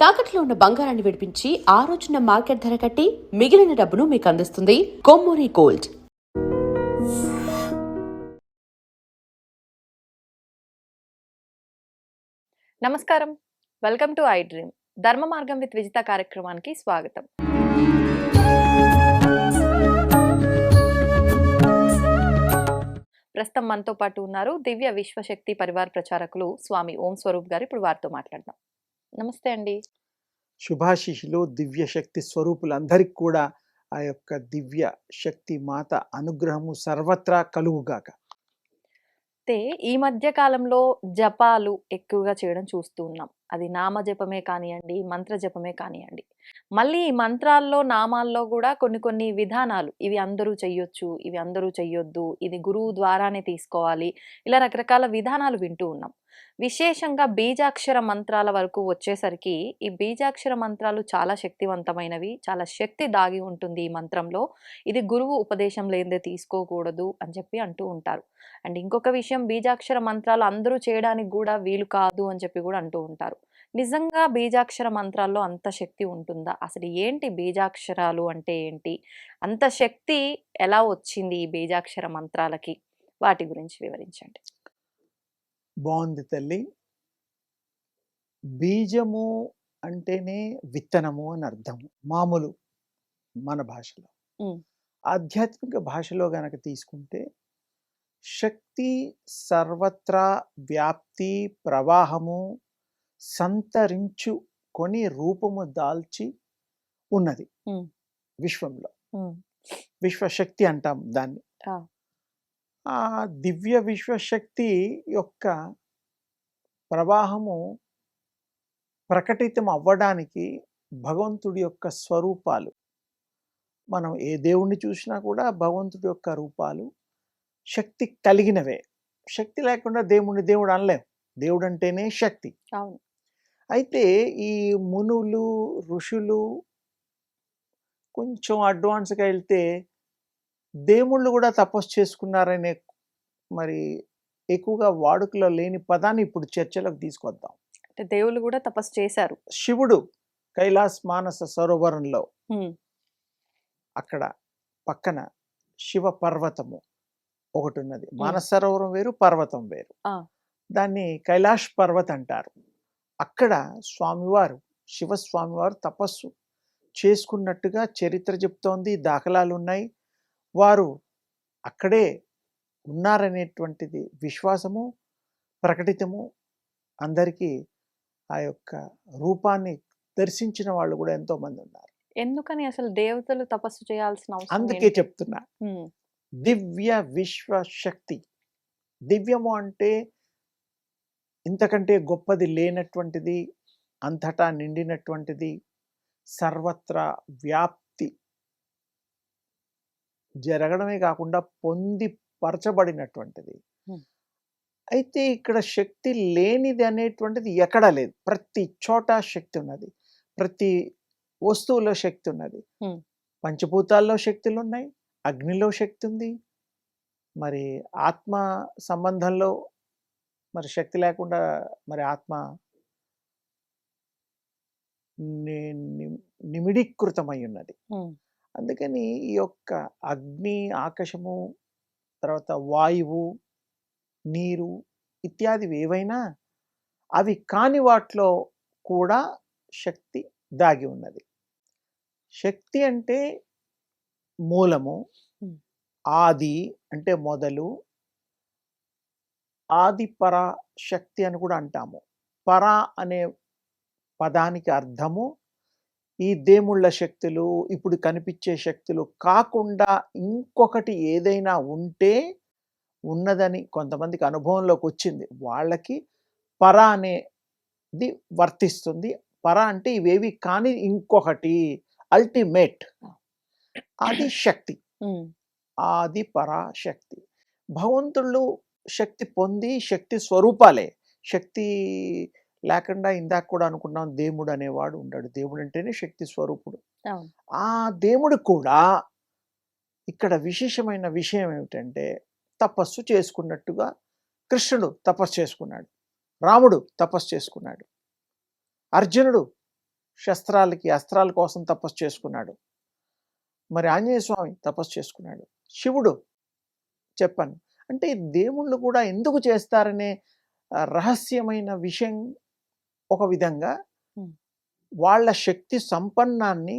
తాకట్లో ఉన్న బంగారాన్ని విడిపించి ఆ రోజున మార్కెట్ ధర కట్టి మిగిలిన డబ్బును మీకు అందిస్తుంది కొమ్మూరి గోల్డ్. నమస్కారం. Welcome to iDream. Dharma Margam with Vijitha కార్యక్రమానికి స్వాగతం. ప్రస్తుతం మనతో పాటు ఉన్నారు దివ్య విశ్వశక్తి పరివార ప్రచారకులు స్వామి ఓం స్వరూప్ గారు. ఇప్పుడు వారితో మాట్లాడదాం. నమస్తే అండి. శుభాశిషులు దివ్య శక్తి స్వరూపులందరికీ కూడా ఆ యొక్క దివ్య శక్తి మాత అనుగ్రహము సర్వత్రా కలుగుగాక అయితే ఈ మధ్య కాలంలో జపాలు ఎక్కువగా చేయడం చూస్తూ ఉన్నాం. అది నామ జపమే కానివ్వండి మంత్ర జపమే కానివ్వండి మళ్ళీ ఈ మంత్రాల్లో నామాల్లో కూడా కొన్ని కొన్ని విధానాలు ఇవి అందరూ చెయ్యొచ్చు ఇవి అందరూ చెయ్యొద్దు ఇది గురువు ద్వారానే తీసుకోవాలి ఇలా రకరకాల విధానాలు వింటూ ఉన్నాం. విశేషంగా బీజాక్షర మంత్రాల వరకు వచ్చేసరికి ఈ బీజాక్షర మంత్రాలు చాలా శక్తివంతమైనవి చాలా శక్తి దాగి ఉంటుంది ఈ మంత్రంలో. ఇది గురువు ఉపదేశం లేనిదే తీసుకోకూడదు అని చెప్పి అంటూ ఉంటారు. అండ్ ఇంకొక విషయం బీజాక్షర మంత్రాలు అందరూ చేయడానికి కూడా వీలు కాదు అని చెప్పి కూడా అంటూ ఉంటారు. నిజంగా బీజాక్షర మంత్రాల్లో అంత శక్తి ఉంటుందా? అసలు ఏంటి బీజాక్షరాలు అంటే ఏంటి? అంత శక్తి ఎలా వచ్చింది ఈ బీజాక్షర మంత్రాలకి? వాటి గురించి వివరించండి. బాగుంది తల్లి. బీజము అంటేనే విత్తనము అని అర్థం. మామూలు మన భాషలో. ఆధ్యాత్మిక భాషలో గనక తీసుకుంటే శక్తి సర్వత్రా వ్యాప్తి ప్రవాహము సంతరించుకొని రూపము దాల్చి ఉన్నది. విశ్వంలో. విశ్వశక్తి అంటాం దాన్ని. ఆ. దివ్య విశ్వశక్తి యొక్క ప్రవాహము ప్రకటితం అవ్వడానికి భగవంతుడి యొక్క స్వరూపాలు. మనం ఏ దేవుణ్ణి చూసినా కూడా భగవంతుడి యొక్క రూపాలు శక్తి కలిగినవే. శక్తి లేకుండా దేవుణ్ణి దేవుడు అనలేం. దేవుడు అంటేనే శక్తి. అవును. అయితే ఈ మునులు ఋషులు కొంచెం అడ్వాన్స్గా వెళ్తే దేవుళ్ళు కూడా తపస్సు చేసుకున్నారనే మరి ఎక్కువగా వాడుకలో లేని పదాన్ని ఇప్పుడు చర్చలోకి తీసుకొద్దాం. అంటే దేవుళ్ళు కూడా తపస్సు చేశారు. శివుడు కైలాస్ మానస సరోవరంలో అక్కడ పక్కన శివ పర్వతము ఒకటి ఉన్నది. మానస సరోవరం వేరు పర్వతం వేరు. దాన్ని కైలాష్ పర్వత్ అంటారు. అక్కడ స్వామివారు శివస్వామివారు తపస్సు చేసుకున్నట్టుగా చరిత్ర చెప్తోంది దాఖలాలు ఉన్నాయి వారు అక్కడే ఉన్నారనేటువంటిది విశ్వాసము ప్రకటితము అందరికీ ఆ యొక్క రూపాన్ని దర్శించిన వాళ్ళు కూడా ఎంతో మంది ఉన్నారు. ఎందుకని అసలు దేవతలు తపస్సు చేయాల్సిన అవసరం అందుకే? చెప్తున్నా. దివ్య విశ్వ శక్తి దివ్యము అంటే ఇంతకంటే గొప్పది లేనటువంటిది అంతటా నిండినటువంటిది సర్వత్రా వ్యాప్తి జరగడమే కాకుండా పొంది పరచబడినటువంటిది. Hmm. అయితే ఇక్కడ శక్తి లేనిది అనేటువంటిది ఎక్కడా లేదు. ప్రతి చోట శక్తి ఉన్నది. ప్రతి వస్తువులో శక్తి ఉన్నది. పంచభూతాల్లో శక్తులు ఉన్నాయి అగ్నిలో శక్తి ఉంది మరి ఆత్మ సంబంధంలో మరి శక్తి లేకుండా మరి ఆత్మ నిమిడీకృతమై ఉన్నది. అందుకని ఈ యొక్క అగ్ని ఆకాశము తర్వాత వాయువు నీరు ఇత్యాదివి ఏవైనా అవి కాని వాటిలో కూడా శక్తి దాగి ఉన్నది శక్తి అంటే మూలము. ఆది అంటే మొదలు ఆది పర శక్తి అని కూడా అంటాము పర అనే పదానికి అర్థము ఈ దేముళ్ళ శక్తులు ఇప్పుడు కనిపించే శక్తులు కాకుండా ఇంకొకటి ఏదైనా ఉంటే ఉన్నదని కొంతమందికి అనుభవంలోకి వచ్చింది. వాళ్ళకి పర అనేది వర్తిస్తుంది. పర అంటే ఇవేవి కాని ఇంకొకటి అల్టిమేట్ అది శక్తి. ఆది పరాశక్తి భగవంతుళ్ళు శక్తి పొంది శక్తి స్వరూపాలే. శక్తి లేకుండా ఇందాక కూడా అనుకున్నాం దేవుడు అనేవాడు ఉండడు. దేవుడు అంటేనే శక్తి స్వరూపుడు. ఆ దేవుడు కూడా ఇక్కడ విశేషమైన విషయం ఏమిటంటే తపస్సు చేసుకున్నట్టుగా కృష్ణుడు తపస్సు చేసుకున్నాడు. రాముడు తపస్సు చేసుకున్నాడు. అర్జునుడు శస్త్రాలకి అస్త్రాల కోసం తపస్సు చేసుకున్నాడు. మరి ఆంజనేయ స్వామి తపస్సు చేసుకున్నాడు. శివుడు చెప్పాను. అంటే దేవుళ్ళు కూడా ఎందుకు చేస్తారనే రహస్యమైన విషయం ఒక విధంగా. వాళ్ళ శక్తి సంపన్నాన్ని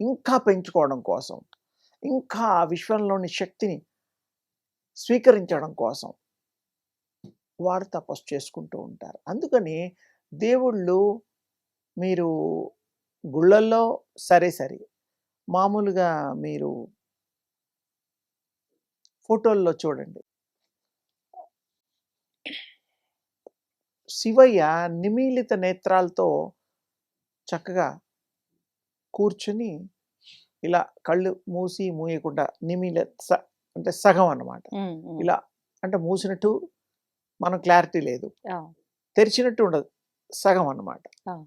ఇంకా పెంచుకోవడం కోసం ఇంకా ఆ విశ్వంలోని శక్తిని స్వీకరించడం కోసం వారు తపస్సు చేసుకుంటూ ఉంటారు అందుకని దేవుళ్ళు మీరు గుళ్ళల్లో సరే సరే మామూలుగా మీరు ఫోటోల్లో చూడండి శివయ్య నిమీలిత నేత్రాలతో చక్కగా కూర్చుని ఇలా కళ్ళు మూసి మూయకుండా నిమిల అంటే సగం ఉమ్. ఇలా అంటే మూసినట్టు మనం క్లారిటీ లేదు. తెరిచినట్టు ఉండదు. సగం అన్నమాట. ఆ.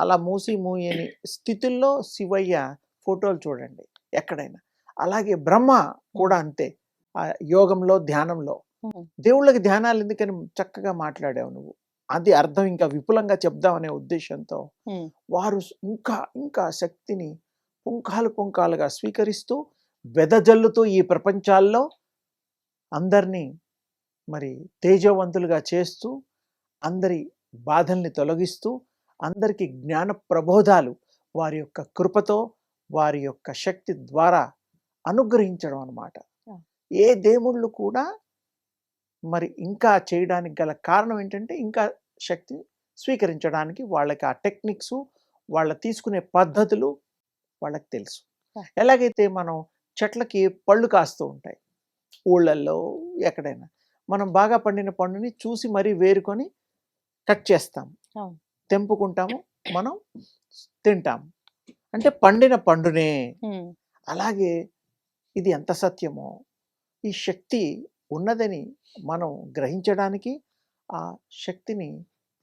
అలా మూసి మూయని స్థితుల్లో శివయ్య ఫోటోలు చూడండి ఎక్కడైనా. అలాగే బ్రహ్మ కూడా అంతే. ఆ యోగంలో ధ్యానంలో. దేవుళ్ళకి ధ్యానాలు ఎందుకని చక్కగా మాట్లాడావు నువ్వు? అది అర్థం ఇంకా విపులంగా చెప్దామనే ఉద్దేశంతో వారు ఇంకా ఇంకా శక్తిని పుంకాలు పుంకాలుగా స్వీకరిస్తూ వెదజల్లుతూ ఈ ప్రపంచాల్లో అందరినీ మరి తేజవంతులుగా చేస్తూ అందరి బాధల్ని తొలగిస్తూ అందరికీ జ్ఞాన ప్రబోధాలు వారి యొక్క కృపతో వారి యొక్క శక్తి ద్వారా అనుగ్రహించడం అన్నమాట Yeah. ఏ దేవుళ్ళు కూడా మరి ఇంకా చేయడానికి గల కారణం ఏంటంటే ఇంకా శక్తి స్వీకరించడానికి వాళ్ళకి ఆ టెక్నిక్స్ వాళ్ళ తీసుకునే పద్ధతులు వాళ్ళకి తెలుసు. ఎలాగైతే మనం చెట్లకి పళ్ళు కాస్తూ ఉంటాయి ఊళ్ళల్లో ఎక్కడైనా మనం బాగా పండిన పండుని చూసి మరీ వేరుకొని కట్ చేస్తాం. తెంపుకుంటాము మనం తింటాము. అంటే పండిన పండునే. అలాగే ఇది ఎంత సత్యమో ఈ శక్తి ఉన్నదని మనం గ్రహించడానికి ఆ శక్తిని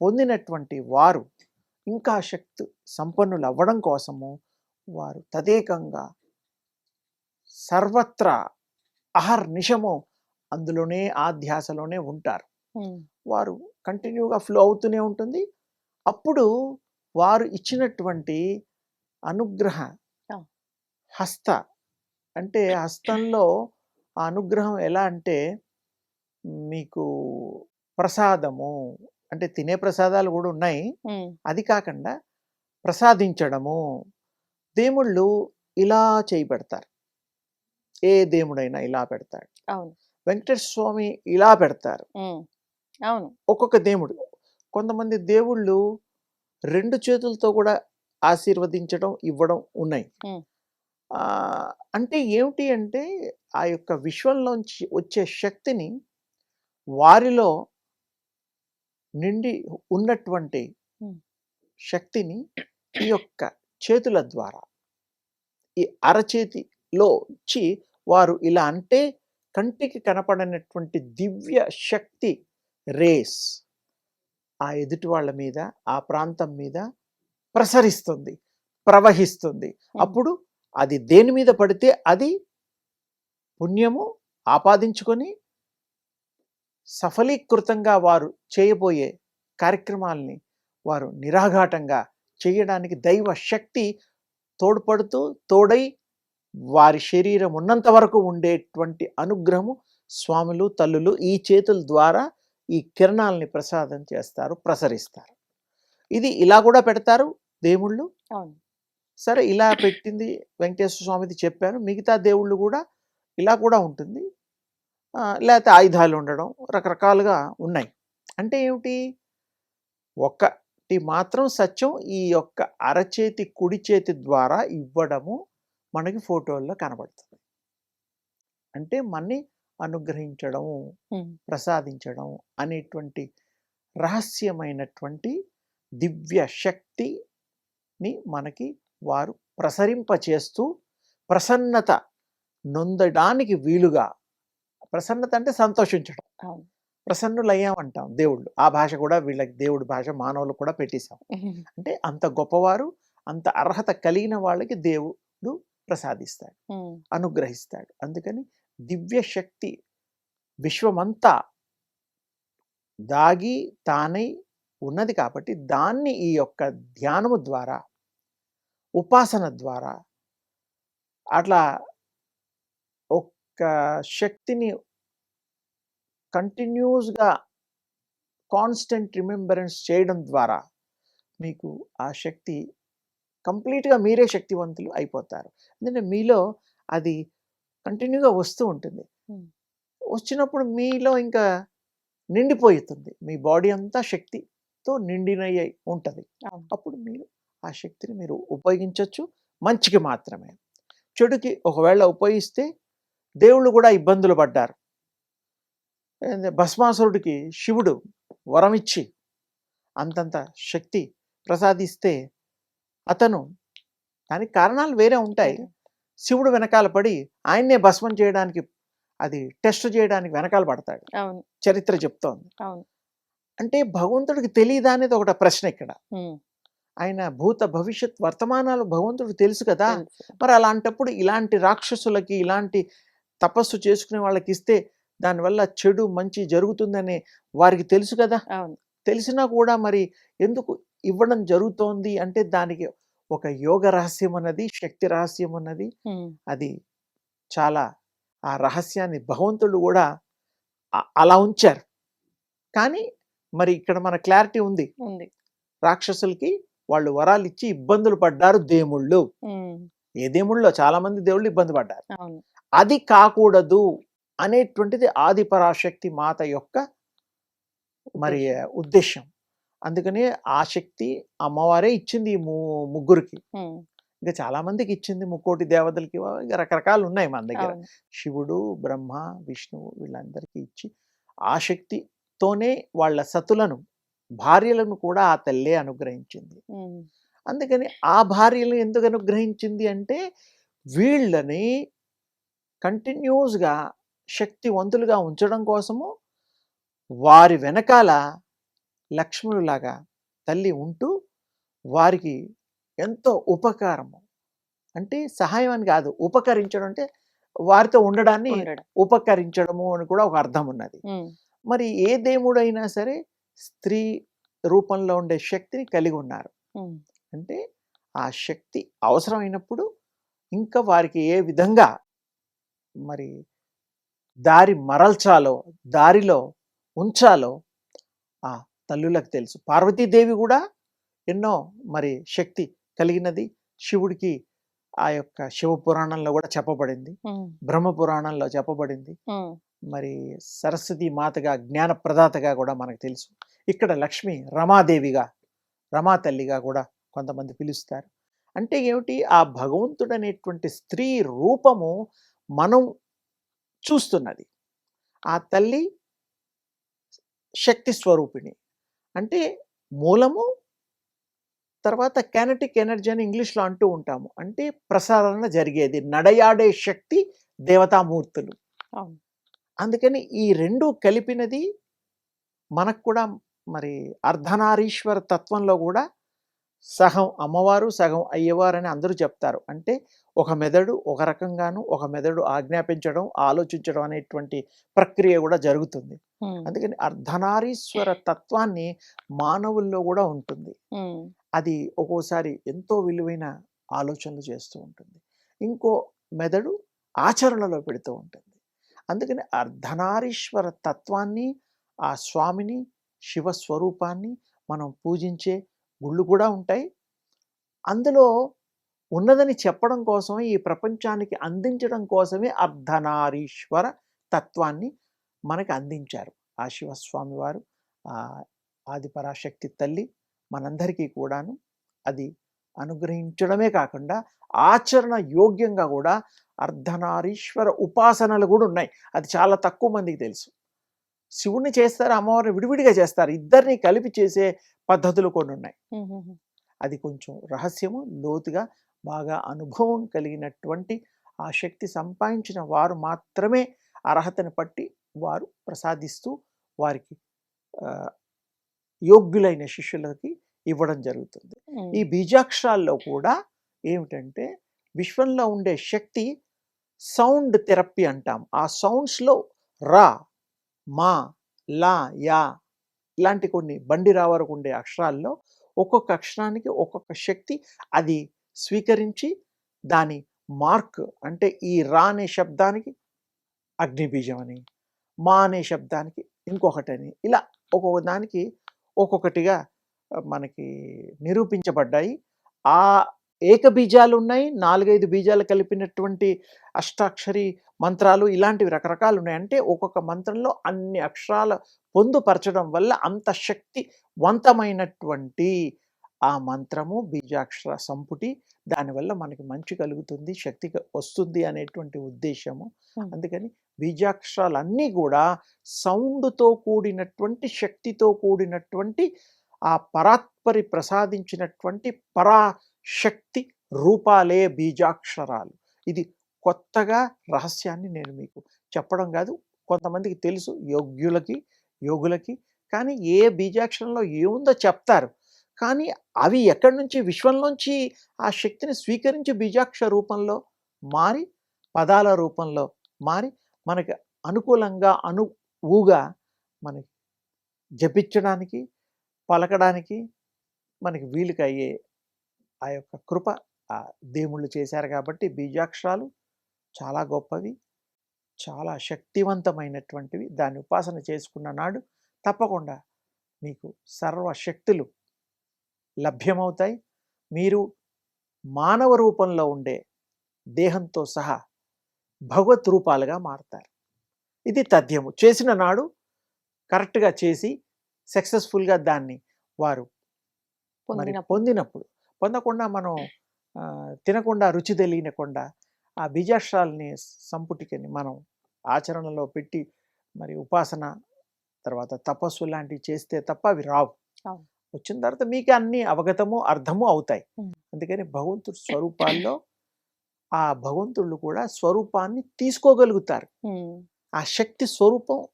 పొందినటువంటి వారు ఇంకా శక్తి సంపన్నులు అవ్వడం కోసము వారు తదేకంగా సర్వత్రా అహర్నిశము అందులోనే ఆ ధ్యాసలోనే ఉంటారు. వారు కంటిన్యూగా ఫ్లో అవుతూనే ఉంటుంది. అప్పుడు వారు ఇచ్చినటువంటి అనుగ్రహ. హస్త అంటే హస్తంలో ఆ అనుగ్రహం ఎలా అంటే మీకు ప్రసాదము అంటే తినే ప్రసాదాలు కూడా ఉన్నాయి. అది కాకుండా ప్రసాదించడము దేవుళ్ళు ఇలా చేయి పెడతారు. ఏ దేవుడైనా ఇలా పెడతాడు. అవును. వెంకటేశ్వర స్వామి ఇలా పెడతారు. అవును. ఒక్కొక్క దేవుడు. కొంతమంది దేవుళ్ళు రెండు చేతులతో కూడా ఆశీర్వదించడం ఇవ్వడం ఉన్నాయి. అంటే ఏమిటి అంటే ఆ యొక్క విశ్వంలోంచి వచ్చే శక్తిని వారిలో నిండి ఉన్నటువంటి. శక్తిని ఈ యొక్క చేతుల ద్వారా ఈ అరచేతిలో వచ్చి వారు ఇలా అంటే కంటికి కనపడనటువంటి దివ్య శక్తి రేస్ ఆ ఎదుటి వాళ్ళ మీద ఆ ప్రాంతం మీద ప్రసరిస్తుంది ప్రవహిస్తుంది అప్పుడు అది దేని మీద పడితే అది పుణ్యము ఆపాదించుకొని సఫలీకృతంగా వారు చేయబోయే కార్యక్రమాల్ని వారు నిరాఘాటంగా చేయడానికి దైవ శక్తి తోడ్పడుతూ తోడై వారి శరీరం ఉన్నంత వరకు ఉండేటువంటి అనుగ్రహము స్వాములు తల్లులు ఈ చేతుల ద్వారా ఈ కిరణాలని ప్రసాదం చేస్తారు ప్రసరిస్తారు. ఇది ఇలా కూడా పెడతారు దేవుళ్ళు. అవును. సరే ఇలా పెట్టింది వెంకటేశ్వర స్వామిది చెప్పాను. మిగతా దేవుళ్ళు కూడా ఇలా కూడా ఉంటుంది. లేకపోతే ఆయుధాలు ఉండడం రకరకాలుగా ఉన్నాయి. అంటే ఏమిటి? ఒక్కటి మాత్రం సత్యం. ఈ యొక్క అరచేతి కుడి చేతి ద్వారా ఇవ్వడము మనకి ఫోటోల్లో కనబడుతుంది. అంటే మన్ని అనుగ్రహించడం ప్రసాదించడం అనేటువంటి రహస్యమైనటువంటి దివ్య శక్తిని మనకి వారు ప్రసరింపచేస్తూ ప్రసన్నత నొందడానికి వీలుగా ప్రసన్నత అంటే సంతోషించడం. ప్రసన్నులయ్యామంటాం దేవుళ్ళు. ఆ భాష కూడా వీళ్ళకి దేవుడి భాష మానవులకు కూడా పెట్టేశాం. అంటే అంత గొప్పవారు అంత అర్హత కలిగిన వాళ్ళకి దేవుడు ప్రసాదిస్తాడు అనుగ్రహిస్తాడు. అందుకని దివ్య శక్తి విశ్వమంతా దాగి తానై ఉన్నది కాబట్టి దాన్ని ఈ యొక్క ధ్యానము ద్వారా ఉపాసన ద్వారా అట్లా ఒక్క శక్తిని కంటిన్యూస్గా కాన్స్టెంట్ రిమెంబరెన్స్ చేయడం ద్వారా మీకు ఆ శక్తి కంప్లీట్గా మీరే శక్తివంతులు అయిపోతారు ఎందుకంటే మీలో అది కంటిన్యూగా వస్తూ ఉంటుంది. వచ్చినప్పుడు మీలో ఇంకా నిండిపోతుంది మీ బాడీ అంతా శక్తితో నిండినయ్యి ఉంటుంది. అప్పుడు మీరు ఆ శక్తిని మీరు ఉపయోగించవచ్చు మంచికి మాత్రమే. చెడుకి ఒకవేళ ఉపయోగిస్తే దేవుళ్ళు కూడా ఇబ్బందులు పడ్డారు. భస్మాసురుడికి శివుడు వరం ఇచ్చి అంతంత శక్తి ప్రసాదిస్తే అతను దానికి కారణాలు వేరే ఉంటాయి. శివుడు వెనకాల పడి ఆయన్నే భస్మం చేయడానికి అది టెస్ట్ చేయడానికి వెనకాల పడతాడు. చరిత్ర చెప్తోంది. అంటే భగవంతుడికి తెలియదా అనేది ఒకటి ప్రశ్న ఇక్కడ. ఆయన భూత భవిష్యత్ వర్తమానాలు భగవంతుడికి తెలుసు కదా. మరి అలాంటప్పుడు ఇలాంటి రాక్షసులకి ఇలాంటి తపస్సు చేసుకునే వాళ్ళకి ఇస్తే దానివల్ల చెడు మంచి జరుగుతుందని వారికి తెలుసు కదా. తెలిసినా కూడా మరి ఎందుకు ఇవ్వడం జరుగుతోంది అంటే దానికి ఒక యోగ రహస్యం అన్నది శక్తి రహస్యం అన్నది అది చాలా ఆ రహస్యాన్ని భగవంతుడు కూడా అలా ఉంచారు. కానీ మరి ఇక్కడ మన క్లారిటీ ఉంది. రాక్షసులకి వాళ్ళు వరాలు ఇచ్చి ఇబ్బందులు పడ్డారు దేవుళ్ళు. ఏ దేవుళ్ళో చాలా మంది దేవుళ్ళు ఇబ్బంది పడ్డారు. అది కాకూడదు అనేటువంటిది ఆది పరాశక్తి మాత యొక్క మరి ఉద్దేశం. అందుకనే ఆ శక్తి అమ్మవారే ఇచ్చింది ఈ ముగ్గురికి. ఇంకా చాలా మందికి ఇచ్చింది ముక్కోటి దేవతలకి ఇంకా రకరకాలు ఉన్నాయి మన దగ్గర. శివుడు బ్రహ్మ విష్ణువు వీళ్ళందరికీ ఇచ్చి ఆ శక్తితోనే వాళ్ళ సతులను భార్యలను కూడా ఆ తల్లే అనుగ్రహించింది. అందుకని ఆ భార్యలను ఎందుకు అనుగ్రహించింది అంటే వీళ్ళని కంటిన్యూస్గా శక్తివంతులుగా ఉంచడం కోసము వారి వెనకాల లక్ష్మణులాగా తల్లి ఉంటూ వారికి ఎంతో ఉపకారము అంటే సహాయం అని కాదు ఉపకరించడం అంటే వారితో ఉండడాన్ని ఉండడం. ఉపకరించడము అని కూడా ఒక అర్థం ఉన్నది. మరి ఏ దేవుడైనా సరే స్త్రీ రూపంలో ఉండే శక్తిని కలిగి ఉన్నారు. అంటే ఆ శక్తి అవసరమైనప్పుడు ఇంకా వారికి ఏ విధంగా మరి దారి మరల్చాలో దారిలో ఉంచాలో ఆ తల్లులకు తెలుసు. పార్వతీదేవి కూడా ఎన్నో మరి శక్తి కలిగినది. శివుడికి ఆ యొక్క శివ పురాణంలో కూడా చెప్పబడింది. బ్రహ్మ పురాణంలో చెప్పబడింది. మరి సరస్వతి మాతగా జ్ఞాన ప్రదాతగా కూడా మనకు తెలుసు. ఇక్కడ లక్ష్మి రమాదేవిగా రమా తల్లిగా కూడా కొంతమంది పిలుస్తారు. అంటే ఏమిటి? ఆ భగవంతుడు అనేటువంటి స్త్రీ రూపము మనం చూస్తున్నది. ఆ తల్లి శక్తి స్వరూపిణి. అంటే మూలము తర్వాత కెనటిక్ ఎనర్జీ అని ఇంగ్లీష్లో అంటూ ఉంటాము. అంటే ప్రసారణ జరిగేది. నడయాడే శక్తి దేవతామూర్తులు. అందుకని ఈ రెండు కలిపినది మనకు కూడా మరి అర్ధనారీశ్వర తత్వంలో కూడా సగం అమ్మవారు సగం అయ్యవారు అని అందరూ చెప్తారు. అంటే ఒక మెదడు ఒక రకంగాను ఒక మెదడు ఆజ్ఞాపించడం ఆలోచించడం అనేటువంటి ప్రక్రియ కూడా జరుగుతుంది. అందుకని అర్ధనారీశ్వర తత్వాన్ని మానవుల్లో కూడా ఉంటుంది. అది ఒక్కోసారి ఎంతో విలువైన ఆలోచనలు చేస్తూ ఉంటుంది. ఇంకో మెదడు ఆచరణలో పెడుతూ ఉంటుంది. అందుకని అర్ధనారీశ్వర తత్వాన్ని ఆ స్వామిని శివస్వరూపాన్ని మనం పూజించే గుళ్ళు కూడా ఉంటాయి. అందులో ఉన్నదని చెప్పడం కోసమే ఈ ప్రపంచానికి అందించడం కోసమే అర్ధనారీశ్వర తత్వాన్ని మనకి అందించారు. ఆ శివస్వామి వారు ఆదిపరాశక్తి తల్లి మనందరికీ కూడాను అది అనుగ్రహించడమే కాకుండా ఆచరణ యోగ్యంగా కూడా అర్ధనారీశ్వర ఉపాసనలు కూడా ఉన్నాయి. అది చాలా తక్కువ మందికి తెలుసు. శివుణ్ణి చేస్తారు అమ్మవారిని విడివిడిగా చేస్తారు. ఇద్దరిని కలిపి చేసే పద్ధతులు కొన్ని ఉన్నాయి. అది కొంచెం రహస్యము లోతుగా బాగా అనుభవం కలిగినటువంటి ఆ శక్తి సంపాదించిన వారు మాత్రమే అర్హతని పట్టి వారు ప్రసాదిస్తూ వారికి యోగ్యులైన శిష్యులకి ఇవ్వడం జరుగుతుంది. ఈ బీజాక్షరాల్లో కూడా ఏమిటంటే విశ్వంలో ఉండే శక్తి సౌండ్ థెరపీ అంటాం. ఆ సౌండ్స్లో రా మా లా యా ఇలాంటి కొన్ని బండి రా వరకు ఉండే అక్షరాల్లో ఒక్కొక్క అక్షరానికి ఒక్కొక్క శక్తి అది స్వీకరించి దాని మార్క్ అంటే ఈ రా అనే శబ్దానికి అగ్నిబీజం అని మా అనే శబ్దానికి ఇంకొకటని ఇలా ఒక్కొక్క దానికి ఒక్కొక్కటిగా మనకి నిరూపించబడ్డాయి. ఆ ఏక బీజాలు ఉన్నాయి నాలుగైదు బీజాలు కలిపినటువంటి అష్టాక్షరి మంత్రాలు ఇలాంటివి రకరకాలు ఉన్నాయి అంటే ఒక్కొక్క మంత్రంలో అన్ని అక్షరాల పొందుపరచడం వల్ల అంత శక్తివంతమైనటువంటి ఆ మంత్రము బీజాక్షర సంపుటి దానివల్ల మనకి మంచి కలుగుతుంది శక్తి వస్తుంది అనేటువంటి ఉద్దేశము. అందుకని బీజాక్షరాలన్నీ కూడా సౌండ్తో కూడినటువంటి శక్తితో కూడినటువంటి ఆ పరాత్పరి ప్రసాదించినటువంటి పరాశక్తి రూపాలే బీజాక్షరాలు. ఇది కొత్తగా రహస్యాన్ని నేను మీకు చెప్పడం కాదు కొంతమందికి తెలుసు యోగ్యులకి యోగులకి కానీ ఏ బీజాక్షరంలో ఏముందో చెప్తారు. కానీ అవి ఎక్కడి నుంచి విశ్వంలోంచి ఆ శక్తిని స్వీకరించి బీజాక్షర రూపంలో మారి పదాల రూపంలో మారి మనకి అనుకూలంగా అనువుగా మనకి జపించడానికి పలకడానికి మనకి వీలుకి అయ్యే ఆ యొక్క కృప ఆ దేవుళ్ళు చేశారు కాబట్టి బీజాక్షరాలు చాలా గొప్పవి చాలా శక్తివంతమైనటువంటివి. దాన్ని ఉపాసన చేసుకున్న నాడు తప్పకుండా మీకు సర్వశక్తులు లభ్యమవుతాయి. మీరు మానవ రూపంలో ఉండే దేహంతో సహా భగవత్ రూపాలుగా మారుతారు. ఇది తథ్యము. చేసిన నాడు కరెక్ట్గా చేసి సక్సెస్ఫుల్గా దాన్ని వారు మరి పొందినప్పుడు. పొందకుండా మనం తినకుండా రుచి తెలియకుండా ఆ బీజాక్షరాలని సంపుటికని మనం ఆచరణలో పెట్టి మరి ఉపాసన తర్వాత తపస్సు లాంటివి చేస్తే తప్ప అవి రావు. వచ్చిన తర్వాత మీకు అన్ని అవగతము అర్థము అవుతాయి. అందుకని భగవంతుడి స్వరూపాల్లో ఆ భగవంతుళ్ళు కూడా స్వరూపాన్ని తీసుకోగలుగుతారు. ఆ శక్తి స్వరూపం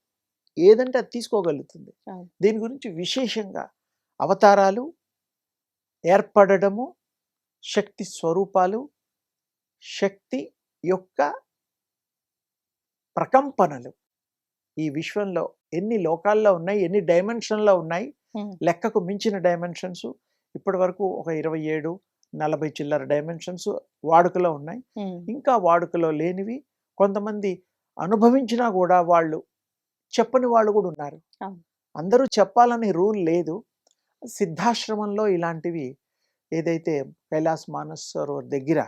ఏదంటే అది తీసుకోగలుగుతుంది. దీని గురించి విశేషంగా అవతారాలు ఏర్పడడము శక్తి స్వరూపాలు శక్తి యొక్క ప్రకంపనలు. ఈ విశ్వంలో ఎన్ని లోకాల్లో ఉన్నాయి ఎన్ని డైమెన్షన్లో ఉన్నాయి లెక్కకు మించిన డైమెన్షన్స్ ఇప్పటి వరకు ఒక ఇరవై ఏడు నలభై చిల్లర డైమెన్షన్స్ వాడుకలో ఉన్నాయి. ఇంకా వాడుకలో లేనివి కొంతమంది అనుభవించినా కూడా వాళ్ళు చెప్పని వాళ్ళు కూడా ఉన్నారు. అందరూ చెప్పాలని రూల్ లేదు. సిద్ధాశ్రమంలో ఇలాంటివి ఏదైతే కైలాస్ మానస్ సరోవర్ దగ్గర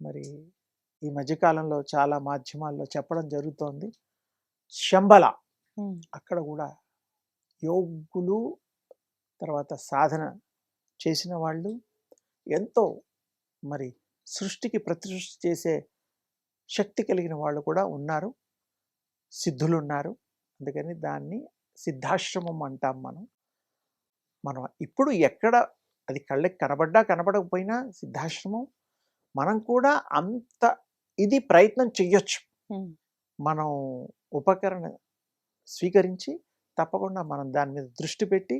మరి ఈ మధ్యకాలంలో చాలా మాధ్యమాల్లో చెప్పడం జరుగుతోంది. శంబల అక్కడ కూడా యోగులు తర్వాత సాధన చేసిన వాళ్ళు ఎంతో మరి సృష్టికి ప్రతిసృష్టి చేసే శక్తి కలిగిన వాళ్ళు కూడా ఉన్నారు. సిద్ధులు ఉన్నారు అందుకని దాన్ని సిద్ధాశ్రమం అంటాం మనం. మనం ఇప్పుడు ఎక్కడ అది కళ్ళకి కనబడ్డా కనబడకపోయినా సిద్ధాశ్రమం మనం కూడా అంత ఇది ప్రయత్నం చెయ్యొచ్చు. మనం ఉపకరణ స్వీకరించి తప్పకుండా మనం దాని మీద దృష్టి పెట్టి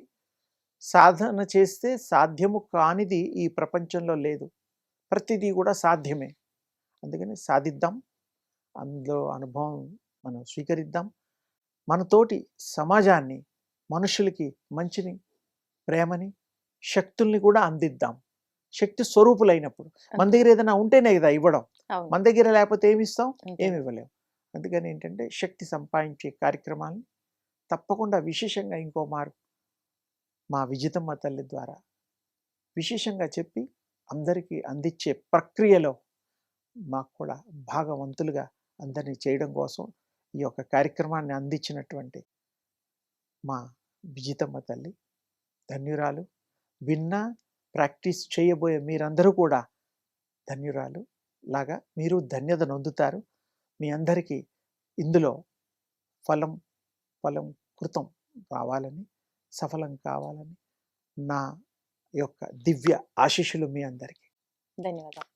సాధన చేస్తే సాధ్యము కానిది ఈ ప్రపంచంలో లేదు. ప్రతిదీ కూడా సాధ్యమే. అందుకని సాధిద్దాం. అందులో అనుభవం మనం స్వీకరిద్దాం. మనతోటి సమాజాన్ని మనుషులకి మంచిని ప్రేమని శక్తుల్ని కూడా అందిద్దాం. శక్తి స్వరూపులైనప్పుడు. మన దగ్గర ఏదైనా ఉంటేనే కదా ఇవ్వడం. మన దగ్గర లేకపోతే ఏమి ఇస్తాం. ఏమి ఇవ్వలేం. అందుకని ఏంటంటే శక్తి సంపాదించే కార్యక్రమాలను తప్పకుండా విశేషంగా ఇంకో మారు మా విజితమ్మ తల్లి ద్వారా విశేషంగా చెప్పి అందరికీ అందించే ప్రక్రియలో మాకు కూడా భాగవంతులుగా అందరినీ చేయడం కోసం ఈ యొక్క కార్యక్రమాన్ని అందించినటువంటి మా విజితమ్మ తల్లి ధన్యురాలు. విన్నా ప్రాక్టీస్ చేయబోయే మీరందరూ కూడా ధన్యురాలు లాగా మీరు ధన్యత నొందుతారు. మీ అందరికీ ఇందులో ఫలం ఫలం కృతం రావాలని సఫలం కావాలని నా యొక్క దివ్య ఆశీస్సులు మీ అందరికీ. ధన్యవాదాలు.